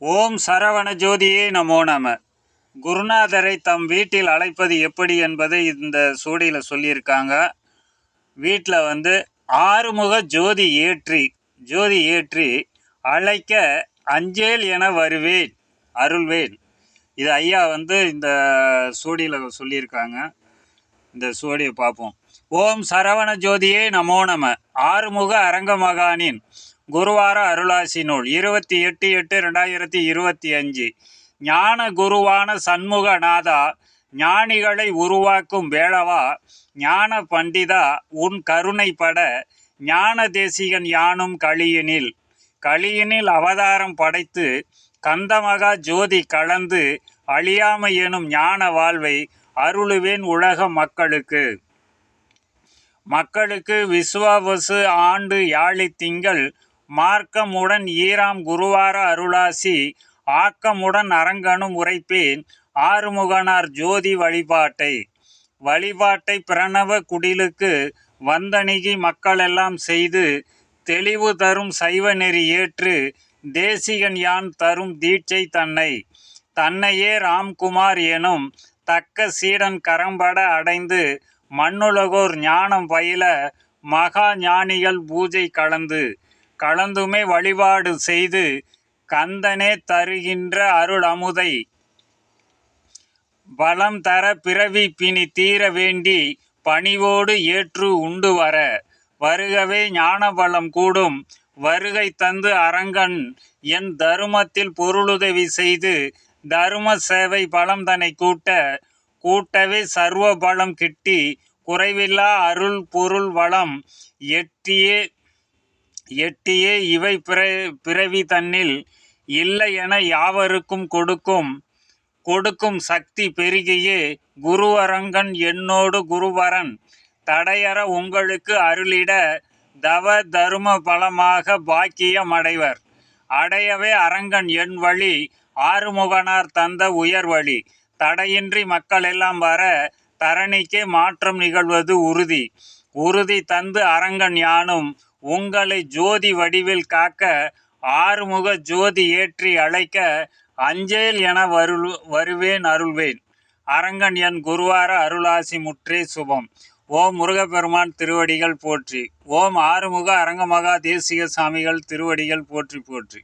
ஓம் சரவண ஜோதியே நமோ நம. குருநாதரை தம் வீட்டில் அழைப்பது எப்படி என்பதை இந்த சூடியில் சொல்லியிருக்காங்க. வீட்டில் வந்து ஆறுமுக ஜோதி ஏற்றி ஜோதி ஏற்றி அழைக்க அஞ்சேல் என வருவேன் அருள்வேன். இது ஐயா வந்து இந்த சூடியில் சொல்லியிருக்காங்க. இந்த சூடியை பார்ப்போம். ஓம் சரவண ஜோதியே நமோ நம. ஆறுமுக அரங்கமகானின் குருவார அருளாசி நூல் இருபத்தி எட்டு எட்டு ரெண்டாயிரத்தி இருபத்தி அஞ்சு. ஞான குருவான சண்முகநாதா ஞானிகளை உருவாக்கும் வேளவா ஞான பண்டிதா உன் கருணைப்பட ஞான தேசிகன் யானும் களியினில். களியினில் அவதாரம் படைத்து கந்தமகா ஜோதி கலந்து அழியாமை எனும் ஞான வாழ்வை அருளுவேன் உலக மக்களுக்கு. மக்களுக்கு விஸ்வாவசு ஆண்டு யாழி திங்கள் மார்க்கமுடன் ஈராம் குருவார அருளாசி ஆக்கமுடன் அரங்கனும் உரைப்பேன் ஆறுமுகனார் ஜோதி வழிபாட்டை. வழிபாட்டை பிரணவ குடிலுக்கு வந்தணிகி மக்களெல்லாம் செய்து தெளிவு தரும் சைவ நெறி ஏற்று தேசிகன் யான் தரும் தீட்சை தன்னை. தன்னையே ராம்குமார் எனும் தக்க சீடன் கரம்பட அடைந்து மண்ணுலகோர் ஞானம் பயில மகா ஞானிகள் பூஜை கலந்து. கலந்துமே வழிபாடு செய்து கந்தனே தருகின்ற அருள் அமுதை பலம் தர பிறவி பிணி தீர வேண்டி பணிவோடு ஏற்று உண்டு வர. வருகவே ஞான பலம் கூடும். வருகை தந்து அரங்கன் என் தருமத்தில் பொருளுதவி செய்து தரும சேவை பலம் தன்னை கூட்ட. கூட்டவே சர்வ பலம் கிட்டி குறைவில்லா அருள் பொருள் வளம் எட்டியே எட்டியே இவை பிற பிறவி தன்னில் இல்லை என யாவருக்கும் கொடுக்கும் கொடுக்கும் சக்தி பெருகியே குருவரங்கன் என்னோடு குருவரன். தடையற உங்களுக்கு அருளிட தவ தரும பலமாக பாக்கியம் அடைவர் அடையவே அரங்கன் என் வழி ஆறுமுகனார் தந்த உயர் வழி. தடையின்றி மக்கள் எல்லாம் வர தரணிக்கே மாற்றம் நிகழ்வது உறுதி. உறுதி தந்து அரங்கன் யானும் உங்களை ஜோதி வடிவில் காக்க ஆறுமுக ஜோதி ஏற்றி அழைக்க அஞ்சேல் என வரு வருவேன் அருள்வேன். அரங்கன் என் குருவார அருளாசி முற்றே சுபம். ஓம் முருகப்பெருமான் திருவடிகள் போற்றி. ஓம் ஆறுமுக அரங்கமகா தேசிக சாமிகள் திருவடிகள் போற்றி போற்றி.